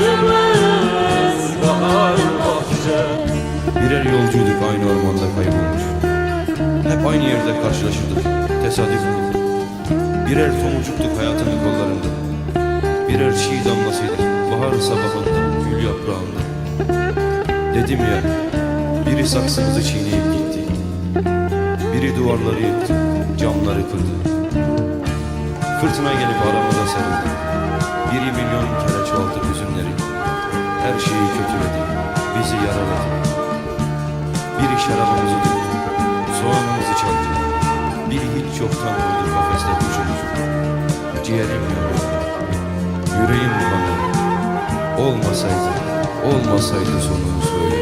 Bir yanımız bahar bahçe Birer yolcuyduk aynı ormanda kaybolmuş. Hep aynı yerde karşılaşırdık. Tesadüf? Birer tomurcuktuk hayatın kollarında. Birer çiğ damlasıydık bahar sabahında, gül yaprağında. Dedim ya, biri saksımızı çiğneyip gitti. Biri duvarları yıktı, camları kırdı. Fırtına gelip aramıza serildi. Biri milyon kere çoğalttı hüzünleri. Her şeyi kötüledi, bizi yaraladı. Biri şarabımızı döktü, soğanımızı çaldı. Biri hiç yoktan vurdu kafeste kuşumuzu. Ciğerim yanıyor, yüreğim bulanıyor. Olmasaydı, olmasaydı sonunu söyle.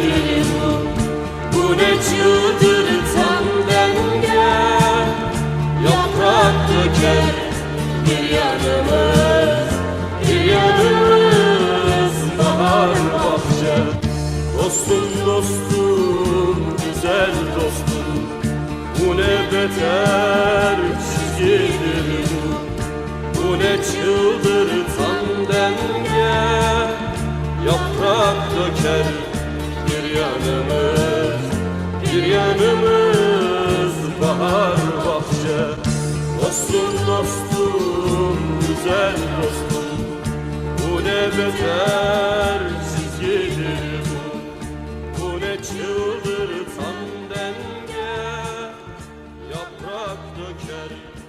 Yaprak döker bir yanımız Bir yanımız bahar bahçe. Dostum dostum güzel dostum Bu ne beter çizgidir Bu. Ne çıldırtan denge Yaprak döker bir yanımız Züryanımız bahar bahçe. Dostum dostum güzel dostum. Bu ne beter çizgidir bu. Bu ne çıldırtan denge Yaprak döker.